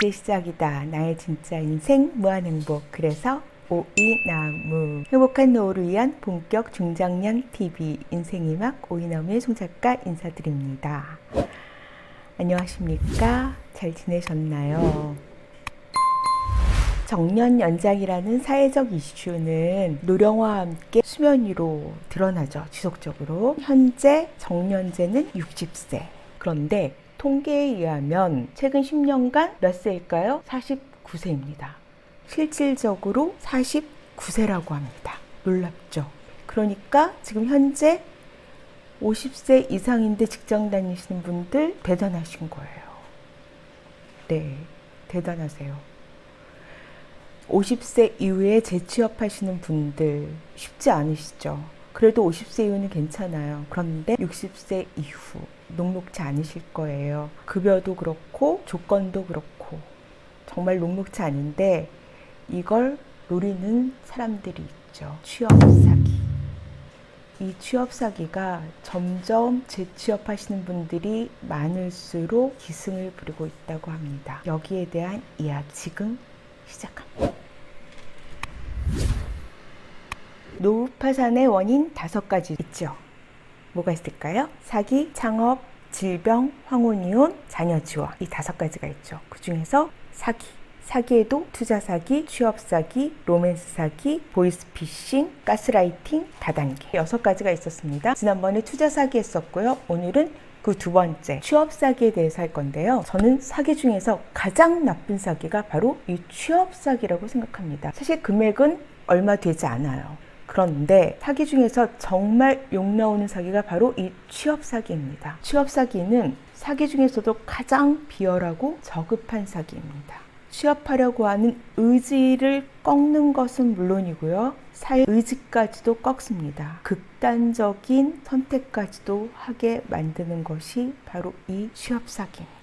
이제 시작이다. 나의 진짜 인생 무한 행복. 그래서 오이나무 행복한 노후를 위한 본격 중장년 TV 인생이막 오이나무의 송작가 인사드립니다. 안녕하십니까? 잘 지내셨나요? 정년 연장이라는 사회적 이슈는 노령화와 함께 수면 위로 드러나죠. 지속적으로. 현재 정년제는 60세. 그런데 통계에 의하면 최근 10년간 몇 세일까요? 49세입니다. 실질적으로 49세라고 합니다. 놀랍죠? 그러니까 지금 현재 50세 이상인데 직장 다니시는 분들 대단하신 거예요. 네, 대단하세요. 50세 이후에 재취업하시는 분들 쉽지 않으시죠? 그래도 50세 이후는 괜찮아요. 그런데 60세 이후 녹록치 않으실 거예요. 급여도 그렇고 조건도 그렇고 정말 녹록치 않은데 이걸 노리는 사람들이 있죠. 취업 사기. 이 취업 사기가 점점 재취업하시는 분들이 많을수록 기승을 부리고 있다고 합니다. 여기에 대한 이야기 지금 시작합니다. 노후 파산의 원인 다섯 가지 있죠. 뭐가 있을까요? 사기, 창업, 질병, 황혼이혼, 자녀 지원 이 다섯 가지가 있죠. 그 중에서 사기, 사기에도 투자 사기, 취업 사기, 로맨스 사기, 보이스 피싱, 가스라이팅 다단계 여섯 가지가 있었습니다. 지난번에 투자 사기 했었고요. 오늘은 그 두 번째 취업 사기에 대해서 할 건데요. 저는 사기 중에서 가장 나쁜 사기가 바로 이 취업 사기라고 생각합니다. 사실 금액은 얼마 되지 않아요. 그런데 사기 중에서 정말 욕 나오는 사기가 바로 이 취업 사기입니다. 취업 사기는 사기 중에서도 가장 비열하고 저급한 사기입니다. 취업하려고 하는 의지를 꺾는 것은 물론이고요. 살 의지까지도 꺾습니다. 극단적인 선택까지도 하게 만드는 것이 바로 이 취업 사기입니다.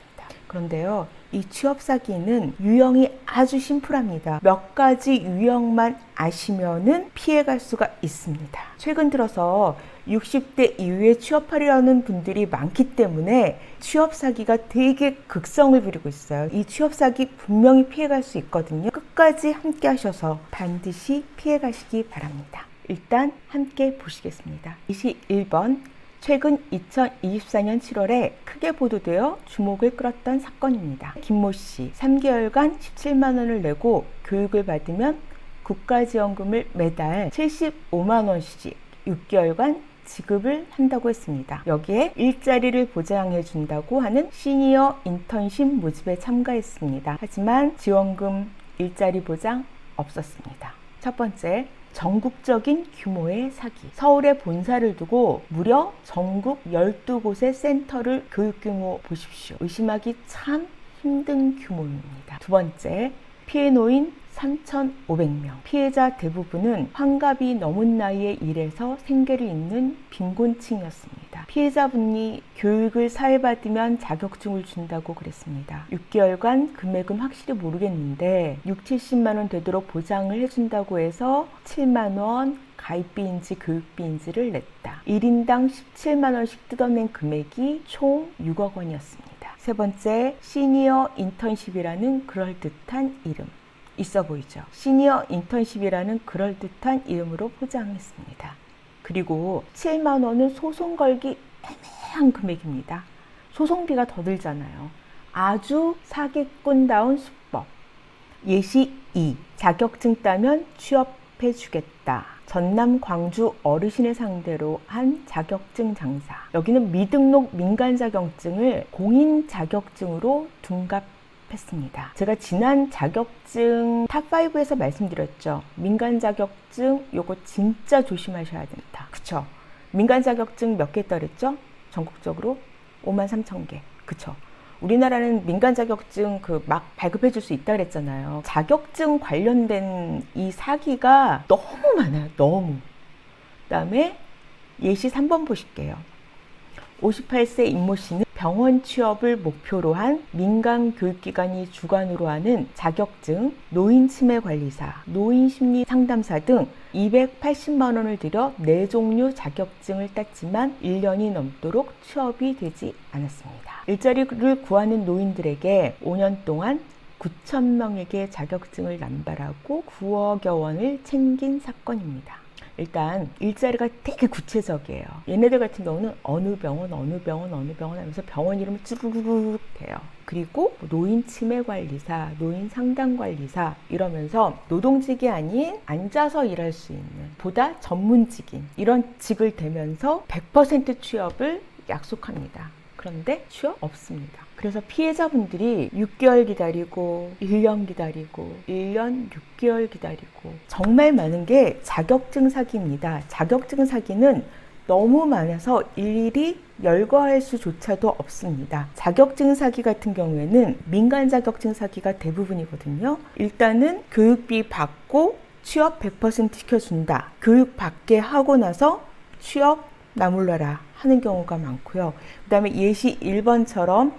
그런데요, 이 취업 사기는 유형이 아주 심플합니다. 몇 가지 유형만 아시면은 피해갈 수가 있습니다. 최근 들어서 60대 이후에 취업하려는 분들이 많기 때문에 취업 사기가 되게 극성을 부리고 있어요. 이 취업 사기 분명히 피해갈 수 있거든요. 끝까지 함께 하셔서 반드시 피해가시기 바랍니다. 일단 함께 보시겠습니다. 21번 최근 2024년 7월에 크게 보도되어 주목을 끌었던 사건입니다. 김모 씨 3개월간 17만 원을 내고 교육을 받으면 국가지원금을 매달 75만 원씩 6개월간 지급을 한다고 했습니다. 여기에 일자리를 보장해 준다고 하는 시니어 인턴십 모집에 참가했습니다. 하지만 지원금 일자리 보장 없었습니다. 첫 번째, 전국적인 규모의 사기. 서울에 본사를 두고 무려 전국 12곳의 센터를 교육 규모 보십시오. 의심하기 참 힘든 규모입니다. 두 번째, 피해 노인 3,500명. 피해자 대부분은 환갑이 넘은 나이에 일해서 생계를 잇는 빈곤층이었습니다. 피해자분이 교육을 사회받으면 자격증을 준다고 그랬습니다. 6개월간 금액은 확실히 모르겠는데 6, 70만 원 되도록 보장을 해준다고 해서 7만 원 가입비인지 교육비인지를 냈다. 1인당 17만 원씩 뜯어낸 금액이 총 6억 원이었습니다. 세 번째, 시니어 인턴십이라는 그럴듯한 이름. 있어 보이죠. 시니어 인턴십이라는 그럴듯한 이름으로 포장했습니다. 그리고 7만 원은 소송 걸기 애매한 금액입니다. 소송비가 더 들잖아요. 아주 사기꾼다운 수법. 예시 2. 자격증 따면 취업해 주겠다. 전남 광주 어르신을 상대로 한 자격증 장사. 여기는 미등록 민간 자격증을 공인 자격증으로 둔갑 했습니다. 제가 지난 자격증 탑5에서 말씀드렸죠. 민간 자격증 요거 진짜 조심하셔야 된다. 그쵸? 민간 자격증 몇개 있다랬죠? 전국적으로 5만 3천 개. 그쵸? 우리나라는 민간 자격증 그 막 발급해 줄 수 있다 그랬잖아요. 자격증 관련된 이 사기가 너무 많아요. 너무. 그다음에 예시 3번 보실게요. 58세 임모 씨는 병원 취업을 목표로 한 민간 교육기관이 주관으로 하는 자격증, 노인 치매 관리사, 노인 심리 상담사 등 280만 원을 들여 네 종류 자격증을 땄지만 1년이 넘도록 취업이 되지 않았습니다. 일자리를 구하는 노인들에게 5년 동안 9천 명에게 자격증을 남발하고 9억여 원을 챙긴 사건입니다. 일단 일자리가 되게 구체적이에요. 얘네들 같은 경우는 어느 병원, 어느 병원, 어느 병원 하면서 병원 이름을 쭈루루룩 돼요. 그리고 뭐 노인 치매 관리사, 노인 상담 관리사 이러면서 노동직이 아닌 앉아서 일할 수 있는 보다 전문직인 이런 직을 대면서 100% 취업을 약속합니다. 그런데 취업 없습니다. 그래서 피해자분들이 6개월 기다리고 1년 기다리고 1년 6개월 기다리고 정말 많은 게 자격증 사기입니다. 자격증 사기는 너무 많아서 일일이 열거할 수조차도 없습니다. 자격증 사기 같은 경우에는 민간 자격증 사기가 대부분이거든요. 일단은 교육비 받고 취업 100% 시켜준다. 교육 받게 하고 나서 취업 나 몰라라 하는 경우가 많고요. 그 다음에 예시 1번처럼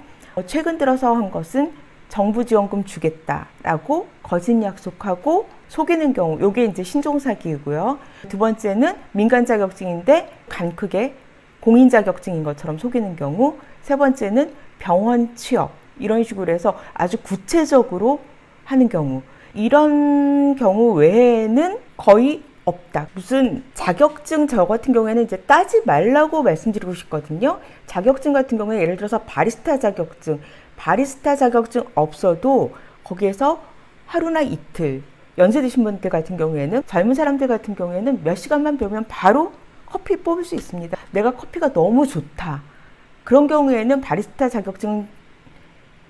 최근 들어서 한 것은 정부 지원금 주겠다라고 거짓 약속하고 속이는 경우, 요게 이제 신종 사기이고요. 두 번째는 민간 자격증인데 간 크게 공인 자격증인 것처럼 속이는 경우. 세 번째는 병원 취업 이런 식으로 해서 아주 구체적으로 하는 경우. 이런 경우 외에는 거의 없다. 무슨 자격증 저 같은 경우에는 이제 따지 말라고 말씀드리고 싶거든요. 자격증 같은 경우에 예를 들어서 바리스타 자격증, 바리스타 자격증 없어도 거기에서 하루나 이틀 연세 드신 분들 같은 경우에는 젊은 사람들 같은 경우에는 몇 시간만 배우면 바로 커피 뽑을 수 있습니다. 내가 커피가 너무 좋다. 그런 경우에는 바리스타 자격증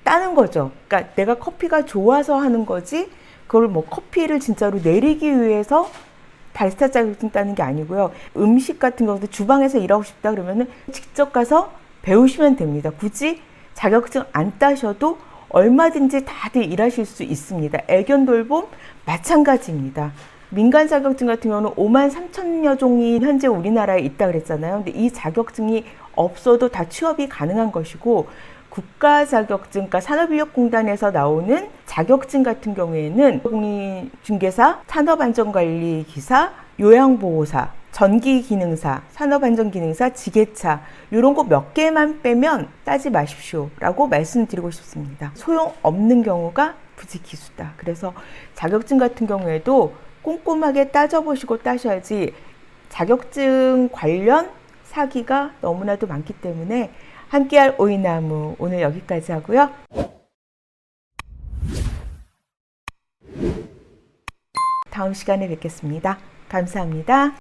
따는 거죠. 그러니까 내가 커피가 좋아서 하는 거지 그걸 뭐 커피를 진짜로 내리기 위해서 바리스타 자격증 따는 게 아니고요. 음식 같은 경우도 주방에서 일하고 싶다 그러면은 직접 가서 배우시면 됩니다. 굳이 자격증 안 따셔도 얼마든지 다들 일하실 수 있습니다. 애견 돌봄 마찬가지입니다. 민간 자격증 같은 경우는 5만 3천여 종이 현재 우리나라에 있다 그랬잖아요. 근데 이 자격증이 없어도 다 취업이 가능한 것이고 국가 자격증, 그러니까 산업인력공단에서 나오는 자격증 같은 경우에는 공인중개사, 산업안전관리기사, 요양보호사, 전기기능사, 산업안전기능사, 지게차 이런 거 몇 개만 빼면 따지 마십시오라고 말씀드리고 싶습니다. 소용 없는 경우가 부지기수다. 그래서 자격증 같은 경우에도 꼼꼼하게 따져보시고 따셔야지 자격증 관련 사기가 너무나도 많기 때문에 함께할 오이나무 오늘 여기까지 하고요. 다음 시간에 뵙겠습니다. 감사합니다.